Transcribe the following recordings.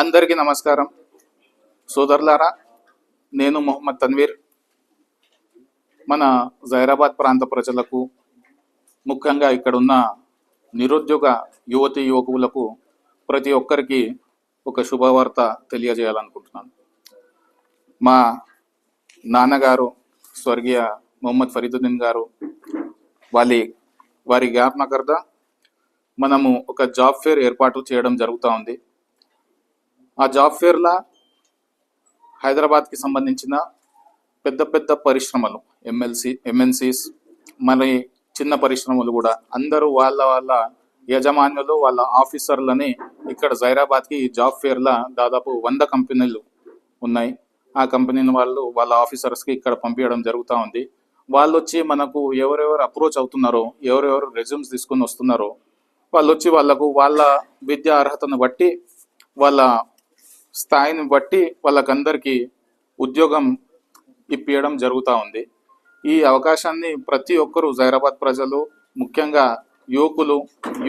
అందరికీ నమస్కారం. సోదరులారా నేను మొహమ్మద్ తన్వీర్. మన జైరాబాద్ ప్రాంత ప్రజలకు ముఖ్యంగా ఇక్కడున్న నిరుద్యోగ యువతి యువకులకు ప్రతి ఒక్కరికి ఒక శుభవార్త తెలియజేయాలనుకుంటున్నాను. మా నాన్నగారు స్వర్గీయ మొహమ్మద్ ఫరీదుద్దీన్ గారు వాళ్ళ వారి జ్ఞాపనకర్త మనము ఒక జాబ్ ఫేర్ ఏర్పాటు చేయడం జరుగుతూ ఉంది. ఆ జాబ్ ఫేర్లా హైదరాబాద్కి సంబంధించిన పెద్ద పెద్ద పరిశ్రమలు ఎమ్మెల్సీ ఎంఎన్సీస్ మరి చిన్న పరిశ్రమలు కూడా. అందరూ వాళ్ళ వాళ్ళ యజమానులు వాళ్ళ ఆఫీసర్లని ఇక్కడ జైరాబాద్కి ఈ జాబ్ ఫేర్లా దాదాపు వంద కంపెనీలు ఉన్నాయి. ఆ కంపెనీని వాళ్ళు వాళ్ళ ఆఫీసర్స్కి ఇక్కడ పంపించడం జరుగుతూ ఉంది. వాళ్ళు వచ్చి మనకు ఎవరెవరు అప్రోచ్ అవుతున్నారో ఎవరెవరు రెజ్యూమ్స్ తీసుకొని వస్తున్నారో వాళ్ళు వచ్చి వాళ్ళకు వాళ్ళ విద్యా అర్హతను బట్టి వాళ్ళ స్థాయిని బట్టి వాళ్ళకందరికీ ఉద్యోగం ఇప్పించడం జరుగుతూ ఉంది. ఈ అవకాశాన్ని ప్రతి ఒక్కరూ జైరాబాద్ ప్రజలు ముఖ్యంగా యువకులు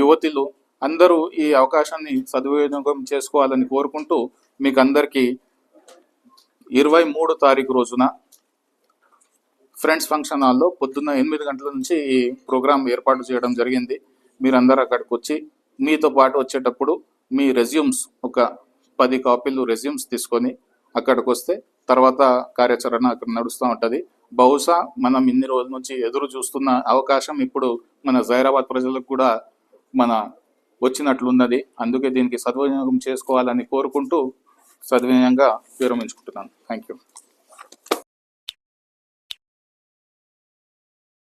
యువతులు అందరూ ఈ అవకాశాన్ని సద్వినియోగం చేసుకోవాలని కోరుకుంటూ మీకు అందరికీ ఇరవై మూడు తారీఖు రోజున ఫ్రెండ్స్ ఫంక్షన్ హాల్లో పొద్దున్న ఎనిమిది గంటల నుంచి ఈ ప్రోగ్రాం ఏర్పాటు చేయడం జరిగింది. మీరందరూ అక్కడికి వచ్చి మీతో పాటు వచ్చేటప్పుడు మీ రెజ్యూమ్స్ ఒక పది కాపీలు రెజ్యూమ్స్ తీసుకొని అక్కడికి వస్తే తర్వాత కార్యాచరణ అక్కడ నడుస్తూ ఉంటుంది. బహుశా మనం ఇన్ని రోజుల నుంచి ఎదురు చూస్తున్న అవకాశం ఇప్పుడు మన జైరాబాద్ ప్రజలకు కూడా మన వచ్చినట్లున్నది. అందుకే దీనికి సద్వినియోగం చేసుకోవాలని కోరుకుంటూ సద్వినియోగంగా విరమించుకుంటున్నాను. Thank you